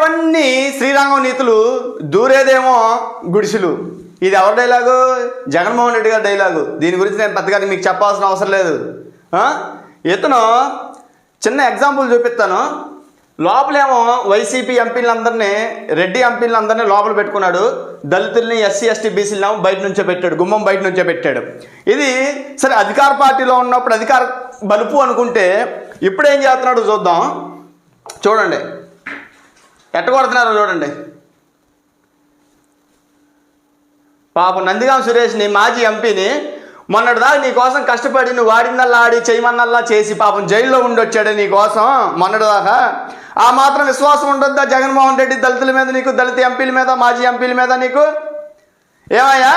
జరిగేవన్నీ శ్రీరంగం నీతులు దూరేదేమో గుడిసెలు. ఇది ఎవరి డైలాగు? జగన్మోహన్ రెడ్డి గారి డైలాగు. దీని గురించి నేను పెద్దగా మీకు చెప్పాల్సిన అవసరం లేదు. ఇతను చిన్న ఎగ్జాంపుల్ చూపిస్తాను. లోపలేమో వైసీపీ ఎంపీలందరినీ రెడ్డి ఎంపీలందరినీ లోపల పెట్టుకున్నాడు. దళితుల్ని ఎస్సీ ఎస్టీ బీసీలను బయట నుంచే పెట్టాడు. గుమ్మం బయట నుంచే పెట్టాడు. ఇది సరే అధికార పార్టీలో ఉన్నప్పుడు అధికార బలుపు అనుకుంటే ఇప్పుడు ఏం చేస్తున్నాడు చూద్దాం. చూడండి. ఎట్ట కొడుతున్నారో చూడండి. పాపం నందిగాం సురేష్ని మాజీ ఎంపీని మొన్నటిదాకా నీ కోసం కష్టపడి నువ్వు వాడిందల్లా ఆడి చేయమన్నల్లా చేసి పాపం జైల్లో ఉండొచ్చాడు నీ కోసం మొన్నటిదాకా. ఆ మాత్రం విశ్వాసం ఉండొద్దా జగన్మోహన్ రెడ్డి దళితుల మీద నీకు దళిత ఎంపీల మీద మాజీ ఎంపీల మీద నీకు? ఏమయ్యా?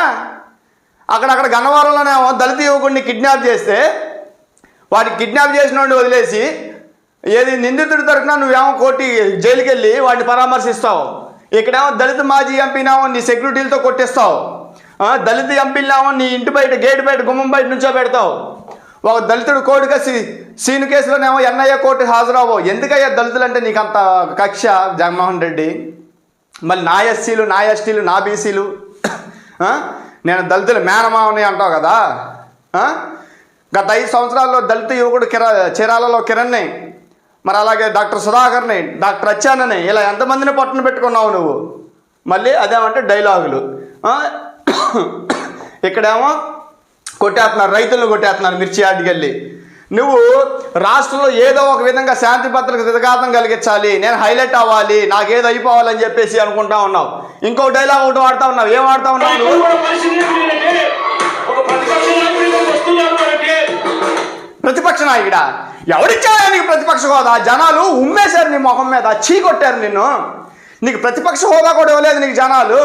అక్కడక్కడ గన్నవరంలోనేమో దళిత యువకుడిని కిడ్నాప్ చేస్తే వాడిని కిడ్నాప్ చేసిన వదిలేసి ఏది నిందితుడి తరఫున నువ్వేమో కోర్టు జైలుకి వెళ్ళి వాడిని పరామర్శిస్తావు. ఇక్కడేమో దళిత మాజీ ఎంపీనామో నీ సెక్యూరిటీలతో కొట్టిస్తావు. దళిత ఎంపీలేమో నీ ఇంటి బయట గేట్ బయట గుమ్మం బయట నుంచో పెడతావు. ఒక దళితుడు కోర్టుగా సీ సీను కేసులోనేమో ఎన్ఐఏ కోర్టు హాజరవ్వవు. ఎందుకయ్యా దళితులు అంటే నీకు అంత కక్ష జగన్మోహన్ రెడ్డి? మళ్ళీ నా ఎస్సీలు నా ఎస్టీలు నా బీసీలు? నేను దళితులు మేనమావని అంటావు కదా? గత ఐదు సంవత్సరాల్లో దళిత యువకుడు కిర చీరాలలో కిరణ్ని మరి అలాగే డాక్టర్ సుధాకర్ని డాక్టర్ అచ్చానని ఇలా ఎంతమందిని పట్టున పెట్టుకున్నావు నువ్వు? మళ్ళీ అదేమంటే డైలాగులు? ఇక్కడేమో కొట్టేస్తున్నారు రైతులను కొట్టేస్తున్నారు మిర్చి ఆటికి వెళ్ళి నువ్వు రాష్ట్రంలో ఏదో ఒక విధంగా శాంతి భద్రతకు విఘాతం కలిగించాలి నేను హైలైట్ అవ్వాలి నాకేదో అయిపోవాలని చెప్పేసి అనుకుంటా ఉన్నావు. ఇంకో డైలాగ్ ఒకటి వాడుతా ఉన్నావు. ఏం వాడుతా ఉన్నావు నువ్వు? ప్రతిపక్ష నాయకుడా? ఎవరిచ్చారా నీకు ప్రతిపక్ష హోదా? జనాలు ఉమ్మేశారు నీ మొహం మీద చీ కొట్టారు నిన్ను. నీకు ప్రతిపక్ష హోదా కూడా ఇవ్వలేదు నీకు జనాలు.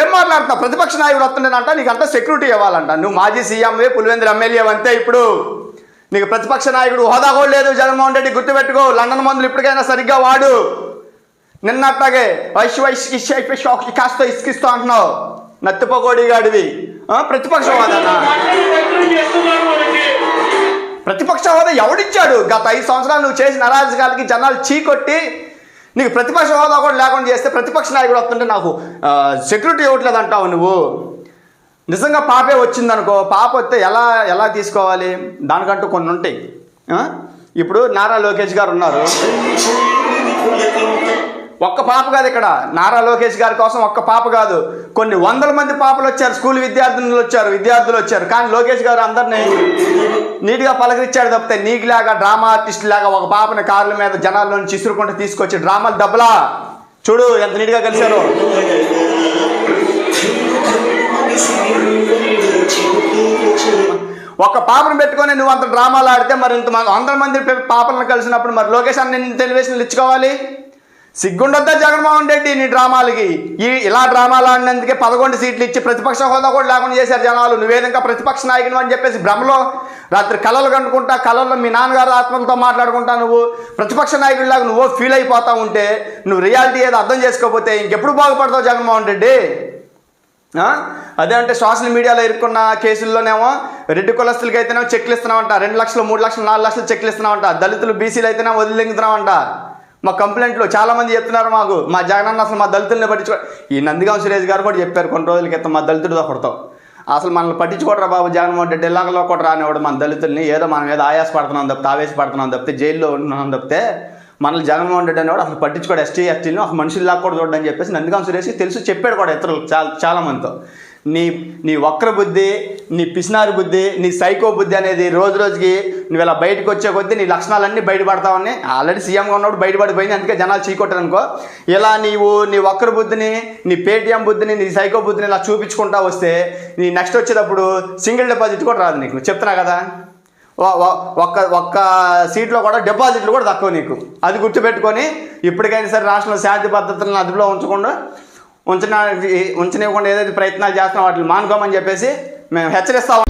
ఏం మాట్లాడుతున్నావు? ప్రతిపక్ష నాయకుడు వస్తుండేనంట నీకు సెక్యూరిటీ ఇవ్వాలంట. నువ్వు మాజీ సీఎంవే పులివెందుల ఎమ్మెల్యే అంతే ఇప్పుడు. నీకు ప్రతిపక్ష నాయకుడు హోదా కూడా లేదు జగన్మోహన్ రెడ్డి గుర్తుపెట్టుకో. లండన్ మందులు ఇప్పటికైనా సరిగ్గా వాడు. నిన్నట్లాగే వైష్ వైశ్య కాస్త ఇసుకిస్తూ అంటున్నావు. నత్తిపోకోడి గాడివి ప్రతిపక్ష హోదా ప్రతిపక్ష హోదా ఎవడిచ్చాడు? గత ఐదు సంవత్సరాలు నువ్వు చేసిన అరాజకాలకి జనాలు చీకొట్టి నీకు ప్రతిపక్ష హోదా కూడా లేకుండా చేస్తే ప్రతిపక్ష నాయకుడు వస్తుంటే నాకు సెక్యూరిటీ ఇవ్వట్లేదు అంటావు నువ్వు. నిజంగా పాపే వచ్చిందనుకో పాప వస్తే ఎలా ఎలా తీసుకోవాలి? దానికంటూ కొన్ని ఉంటాయి. ఇప్పుడు నారా లోకేష్ గారు ఉన్నారు. ఒక్క పాప కాదు ఇక్కడ. నారా లోకేష్ గారి కోసం ఒక్క పాప కాదు. కొన్ని వందల మంది పాపలు వచ్చారు. స్కూల్ విద్యార్థినులు వచ్చారు. విద్యార్థులు వచ్చారు. కానీ లోకేష్ గారు అందరినీ నీట్గా పలకరించాడు తప్పితే నీకులాగా డ్రామా ఆర్టిస్ట్ లాగా ఒక పాపని కార్ల మీద జనాల్లో నుంచి ఇసురుకుంటూ తీసుకొచ్చి డ్రామాలు దెబ్బలా. చూడు ఎంత నీట్గా కలిశారు. ఒక పాపను పెట్టుకొని నువ్వు అంత డ్రామాలు ఆడితే మరి ఇంత వందల మంది పాపలను కలిసినప్పుడు మరి లోకేష్ అన్ని టెలివిజన్లు ఇచ్చుకోవాలి? సిగ్గుండొద్దా జగన్మోహన్ రెడ్డి నీ డ్రామాలకి? ఈ ఇలా డ్రామాలు ఆడినందుకే పదకొండు సీట్లు ఇచ్చి ప్రతిపక్ష హోదా కూడా లేకుండా చేశారు జనాలు. నువ్వేదంగా ప్రతిపక్ష నాయకుని అని చెప్పేసి భ్రమలో రాత్రి కళలు కనుకుంటా కళల్లో మీ నాన్నగారు ఆత్మలతో మాట్లాడుకుంటా నువ్వు ప్రతిపక్ష నాయకుడిలాగా నువ్వు ఫీల్ అయిపోతా ఉంటే నువ్వు రియాలిటీ ఏదో అర్థం చేసుకోకపోతే ఇంకెప్పుడు బాగుపడతావు జగన్మోహన్ రెడ్డి? అదే అంటే సోషల్ మీడియాలో ఇరుక్కున్న కేసుల్లోనేమో రెడ్డి కులస్తులకి అయితేనేమో చెక్లు ఇస్తున్నామంట రెండు లక్షలు మూడు లక్షలు నాలుగు లక్షలు చెక్లు ఇస్తున్నామంట దళితులు బీసీలు అయితేనే వదిలింగుతున్నామంట మా కంప్లైంట్లు చాలామంది చెప్తున్నారు మాకు. మా జగనన్న అసలు మా దళితుల్ని పట్టించుకో ఈ నందిగాం సురేష్ గారు కూడా చెప్పారు కొన్ని రోజుల క్రితం మా దళితుడు కొడతాం. అసలు మనల్ని పట్టించుకోడరా బాబు జగన్మోహన్ రెడ్డి? ఇలాగలో కూడా రానివాడు మన దళితుల్ని? ఏదో మనం ఏదో ఆయాస పడుతున్నాం తప్పితే ఆవేశపడుతున్నాం తప్పితే జైల్లో ఉంటున్నాం తప్పితే మనల్ని జగన్మోహన్ రెడ్డి అనేవాడు అసలు పట్టించుకోడు. ఎస్టీ ఎస్టీని మనుషులు మనుషుల్లా కూడా చూడని చెప్పేసి నందిగాం సురేష్ తెలుసు చెప్పాడు కూడా ఇతరులు చాలా చాలామందితో నీ నీ వక్ర బుద్ధి నీ పిసినారి బుద్ధి నీ సైకో బుద్ధి అనేది రోజు రోజుకి నువ్వు ఇలా బయటకు వచ్చే కొద్దీ నీ లక్షణాలన్నీ బయటపడతావని ఆల్రెడీ సీఎంగా ఉన్నప్పుడు బయటపడిపోయింది అందుకే జనాలు చీకొట్టారు అనుకో. ఇలా నీవు నీ వక్ర బుద్ధిని నీ పేటిఎం బుద్ధిని నీ సైకో బుద్ధిని ఇలా చూపించుకుంటా వస్తే నీ నెక్స్ట్ వచ్చేటప్పుడు సింగిల్ డిపాజిట్ కూడా రాదు నీకు. చెప్తున్నా కదా? ఒక్క ఒక్క సీట్లో కూడా డిపాజిట్లు కూడా తక్కువ నీకు. అది గుర్తుపెట్టుకొని ఇప్పటికైనా సరే రాష్ట్రంలో శాంతి భద్రతలను అదుపులో ఉంచకుండా ఉంచిన ఉంచనివ్వకుండా ఏదైతే ప్రయత్నాలు చేస్తున్నాం వాటిని మానుకోమని చెప్పేసి మేము హెచ్చరిస్తా